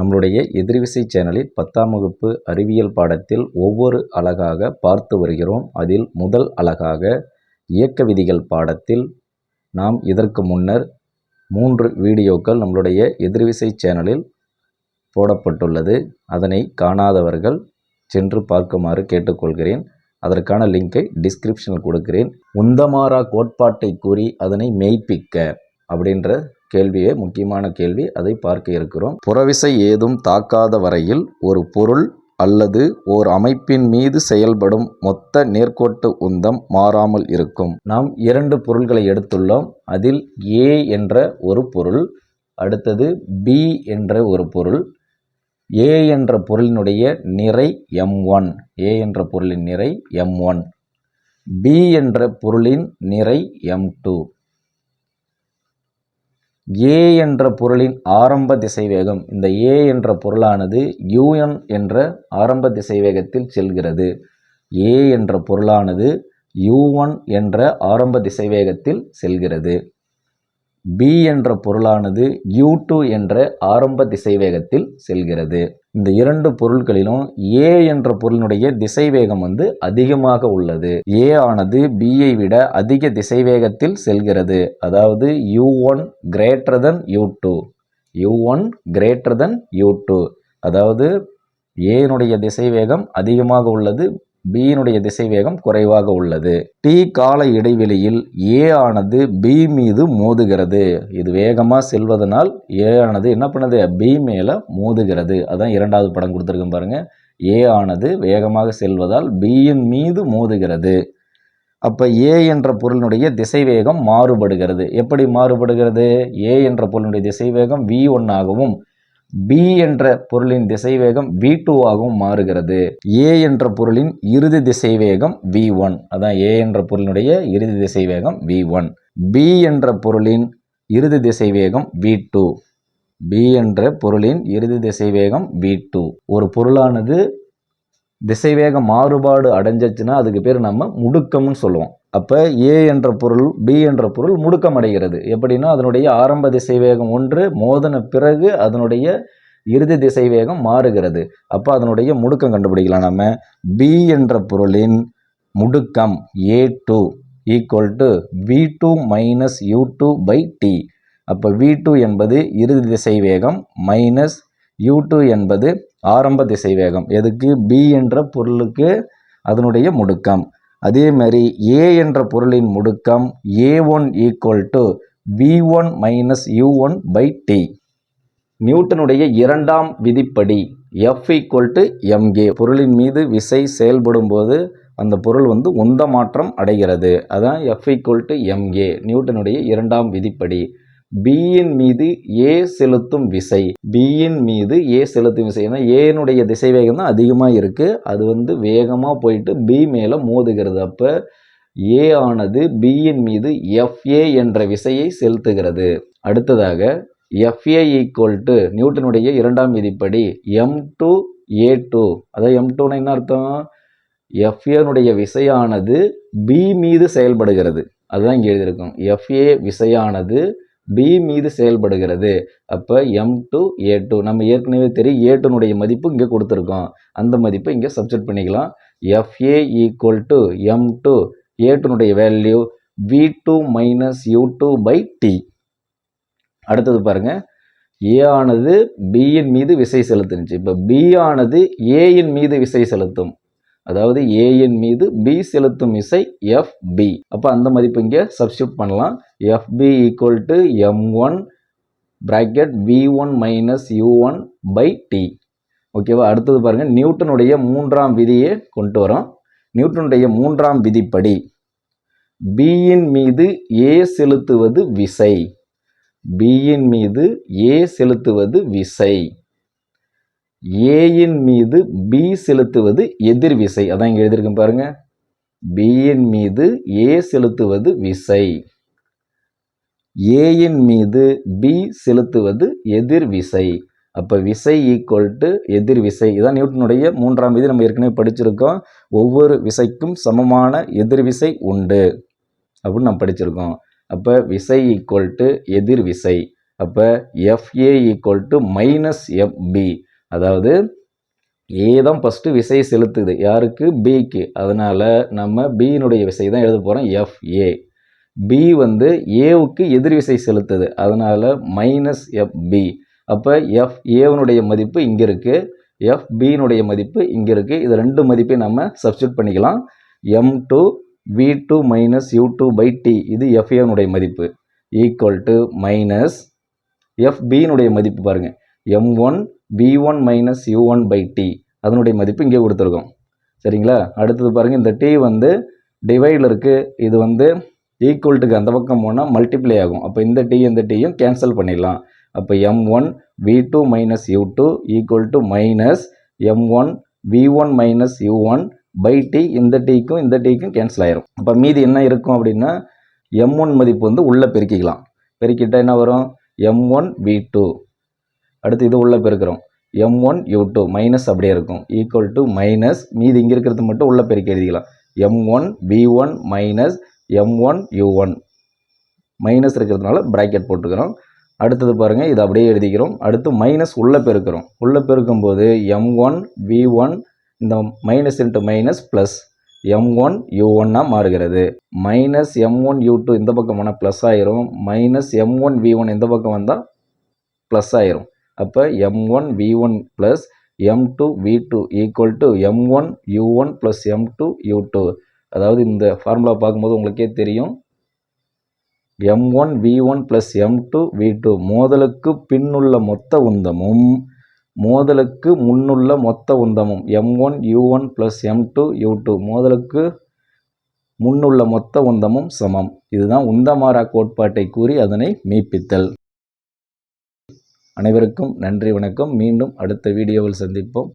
நம்மளுடைய எதிர்விசை சேனலில் பத்தாம் வகுப்பு அறிவியல் பாடத்தில் ஒவ்வொரு அலகாக பார்த்து வருகிறோம். அதில் முதல் அலகாக இயக்க விதிகள் பாடத்தில் நாம் இதற்கு முன்னர் மூன்று வீடியோக்கள் நம்மளுடைய எதிர்விசை சேனலில் போடப்பட்டுள்ளது. அதனை காணாதவர்கள் சென்று பார்க்குமாறு கேட்டுக்கொள்கிறேன். அதற்கான லிங்கை டிஸ்கிரிப்ஷனில் கொடுக்கிறேன். உந்தமாரா கோட்பாட்டை கூறி அதனை மெய்ப்பிக்க அப்படின்ற கேள்வியே முக்கியமான கேள்வி. அதை பார்க்க இருக்கிறோம். புறவிசை ஏதும் தாக்காத வரையில் ஒரு பொருள் அல்லது ஓர் அமைப்பின் மீது செயல்படும் மொத்த நேர்கோட்டு உந்தம் மாறாமல் இருக்கும். நாம் இரண்டு பொருள்களை எடுத்துள்ளோம். அதில் ஏ என்ற ஒரு பொருள் அடுத்தது பி என்ற ஒரு பொருள். ஏ என்ற பொருளினுடைய நிறை எம் ஒன் ஏ என்ற பொருளின் நிறை எம் ஒன் பி என்ற பொருளின் நிறை எம் டூ ஏ என்ற பொருளின் ஆரம்ப திசைவேகம். இந்த ஏ என்ற பொருளானது யூஎன் என்ற ஆரம்ப திசைவேகத்தில் செல்கிறது. ஏ என்ற பொருளானது யூ ஒன் என்ற ஆரம்ப திசைவேகத்தில் செல்கிறது. பி என்ற பொருளானது யூ டூ என்ற ஆரம்ப திசைவேகத்தில் செல்கிறது. இந்த இரண்டு பொருட்களிலும் ஏ என்ற பொருளினுடைய திசைவேகம் வந்து அதிகமாக உள்ளது. ஏ ஆனது பியை விட அதிக திசைவேகத்தில் செல்கிறது. அதாவது U one greater than U two U one greater than U two அதாவது ஏனுடைய திசைவேகம் அதிகமாக உள்ளது பியினுடைய திசைவேகம் குறைவாக உள்ளது. டி கால இடைவெளியில் ஏ ஆனது பி மீது மோதுகிறது. இது வேகமாக செல்வதனால் ஏ ஆனது என்ன பண்ணுது? பி மேலே மோதுகிறது. அதான் இரண்டாவது படம் கொடுத்துருக்கேன் பாருங்கள் ஏ ஆனது வேகமாக செல்வதால் பியின் மீது மோதுகிறது. அப்போ ஏ என்ற பொருளினுடைய திசைவேகம் மாறுபடுகிறது. எப்படி மாறுபடுகிறது? ஏ என்ற பொருளினுடைய திசைவேகம் வி ஒன்னாகவும் பி என்ற பொருளின் திசைவேகம் வி டூ ஆகவும் மாறுகிறது. ஏ என்ற பொருளின் இறுதி திசைவேகம் வி ஒன் அதான் ஏ என்ற பொருளினுடைய இறுதி திசைவேகம் வி ஒன் பி என்ற பொருளின் இறுதி திசைவேகம் வி டூ பி என்ற பொருளின் இறுதி திசைவேகம் வி டூ ஒரு பொருளானது திசைவேக மாறுபாடு அடைஞ்சிச்சுன்னா அதுக்கு பேர் நம்ம முடுக்கம்னு சொல்லுவோம். அப்போ ஏ என்ற பொருள் பி என்ற பொருள் முடுக்கம் அடைகிறது எப்படின்னா அதனுடைய ஆரம்ப திசை வேகம் ஒன்று மோதன பிறகு அதனுடைய இறுதி திசை வேகம் மாறுகிறது. அப்போ அதனுடைய முடுக்கம் கண்டுபிடிக்கலாம் நம்ம பி என்ற பொருளின் முடுக்கம் a two equal to v two minus u two by t அப்போ வி டூ என்பது இறுதி திசை வேகம் மைனஸ் யூ டூ என்பது ஆரம்ப திசை வேகம் எதுக்கு? பி என்ற பொருளுக்கு அதனுடைய முடுக்கம். அதே மாதிரி ஏ என்ற பொருளின் முடுக்கம் a one equal to v one minus u one by t நியூட்டனுடைய இரண்டாம் விதிப்படி எஃப் ஈக்குவல் டு எம்கே பொருளின் மீது விசை செயல்படும் போது அந்த பொருள் வந்து உந்த மாற்றம் அடைகிறது. அதான் F equal to M A நியூட்டனுடைய இரண்டாம் விதிப்படி. பியின் மீது ஏ செலுத்தும் விசை. பியின் மீது ஏ செலுத்தும் விசை ஏன்னா ஏனுடைய திசை வேகம் தான் அதிகமாக இருக்குது அது வந்து வேகமாக போயிட்டு பி மேலே மோதுகிறது. அப்போ ஏ ஆனது பியின் மீது எஃப்ஏ என்ற விசையை செலுத்துகிறது. அடுத்ததாக எஃப்ஏ ஈக்குவல் டு நியூட்டனுடைய இரண்டாம் விதிப்படி எம் டூ ஏ டூ அதாவது எம் டூனா என்ன அர்த்தம்? எஃப்ஏனுடைய விசையானது பி மீது செயல்படுகிறது. அதுதான் இங்கே எழுதியிருக்கோம். எஃப்ஏ விசையானது பி மீது செயல்படுகிறது. அப்போ எம் டு ஏ டூ நம்ம ஏற்கனவே தெரியும் ஏ டூனுடைய மதிப்பு இங்கே கொடுத்துருக்கோம். அந்த மதிப்பை இங்கே சப்ஜெக்ட் பண்ணிக்கலாம். FA equal to m two a டூனுடைய value v two minus u two by t அடுத்தது பாருங்கள் ஏ ஆனது பியின் மீது விசை செலுத்துனுச்சு. இப்போ பி ஆனது ஏயின் மீது விசை செலுத்தும். அதாவது ஏஎன் மீது பி செலுத்தும் இசை எஃப்பி அப்போ அந்த மதிப்பு இங்கே சப்ஸ்டியூட் பண்ணலாம். FB equal to m one bracket v one minus u one by t ஓகேவா அடுத்தது பாருங்கள் நியூட்டனுடைய மூன்றாம் விதியை கொண்டு வரோம். நியூட்டனுடைய மூன்றாம் விதிப்படி பியின் மீது ஏ செலுத்துவது விசை. பியின் மீது ஏ செலுத்துவது விசை. ஏயின் மீது பி செலுத்துவது எதிர் விசை. அதான் இங்கே எழுதியிருக்கேன் பாருங்க. பியின் மீது ஏ செலுத்துவது விசை. ஏயின் மீது பி செலுத்துவது எதிர் விசை. அப்போ விசை ஈக்குவல் டு எதிர் விசை. இதான் நியூட்டனுடைய மூன்றாம் விதி. நம்ம ஏற்கனவே படிச்சிருக்கோம். ஒவ்வொரு விசைக்கும் சமமான எதிர் விசை உண்டு. அப்படின்னு நம்ம படிச்சிருக்கோம். அப்போ விசை ஈக்குவல் டு எதிர் விசை. அப்போ FA equal to minus FB அதாவது ஏ தான் ஃபஸ்ட்டு விசை செலுத்துது. யாருக்கு? பிக்கு அதனால் நம்ம பியினுடைய விசை தான் எழுத போகிறோம் எஃப்ஏ பி வந்து ஏவுக்கு எதிர் விசை செலுத்துது. அதனால் மைனஸ் எஃப்பி அப்போ எஃப் ஏவனுடைய மதிப்பு இங்கே இருக்குது எஃப் பியினுடைய மதிப்பு இங்கே இருக்குது இது ரெண்டு மதிப்பையும் நம்ம சப்ஸ்டியூட் பண்ணிக்கலாம். M two V two minus U two by T இது எஃப்ஏனுடைய மதிப்பு. ஈக்குவல் டு மைனஸ் எஃப் பியினுடைய மதிப்பு பாருங்கள் m one v one minus u one by t அதனுடைய மதிப்பு இங்கே கொடுத்துருக்கோம். சரிங்களா? அடுத்தது பாருங்கள் இந்த டி வந்து டிவைடில் இருக்குது இது வந்து ஈக்குவல்ட்டுக்கு அந்த பக்கம் போனால் மல்டிப்ளை ஆகும். அப்போ இந்த டி இந்த டீயும் கேன்சல் பண்ணிடலாம். அப்போ m one v two minus u two equal to minus m one v one minus u one by t இந்த டீக்கும் இந்த டீக்கும் கேன்சல் ஆயிரும். அப்போ மீதி என்ன இருக்கும் அப்படின்னா எம் ஒன் மதிப்பு வந்து உள்ளே பெருக்கிக்கலாம். பெருக்கிட்டால் என்ன வரும்? எம் ஒன் வி டூ அடுத்து இது உள்ளே பெருக்கிறோம். M one u two minus அப்படியே இருக்கும். ஈக்குவல் டு மைனஸ் மீதி இங்கே இருக்கிறது மட்டும் உள்ளே பெருக்கி எழுதிக்கலாம். M one v one minus m one u one minus இருக்கிறதுனால ப்ராக்கெட் போட்டுக்கிறோம். அடுத்தது பாருங்கள் இதை அப்படியே எழுதிக்கிறோம். அடுத்து மைனஸ் உள்ளே பெருக்கிறோம். உள்ளே பெருக்கும்போது எம் ஒன் வி ஒன் இந்த minus into minus plus m one u ஒன்னாக மாறுகிறது. Minus m one u two இந்த பக்கம் போனால் ப்ளஸ் ஆயிரும். Minus m one v one இந்த பக்கம் வந்தால் ப்ளஸ் ஆயிரும். அப்போ m one v one plus m two v two equal to m one u one plus m two u two அதாவது இந்த ஃபார்முலா பார்க்கும்போது உங்களுக்கே தெரியும். M one v one plus m two v two மோதலுக்கு பின்னுள்ள மொத்த உந்தமும் மோதலுக்கு முன்னுள்ள மொத்த உந்தமும் m one u one plus m two u two மோதலுக்கு முன்னுள்ள மொத்த உந்தமும் சமம். இதுதான் உந்தமாரா கோட்பாட்டை கூறி அதனை மெய்ப்பித்தல் அனைவருக்கும் நன்றி வணக்கம். மீண்டும் அடுத்த வீடியோவில் சந்திப்போம்.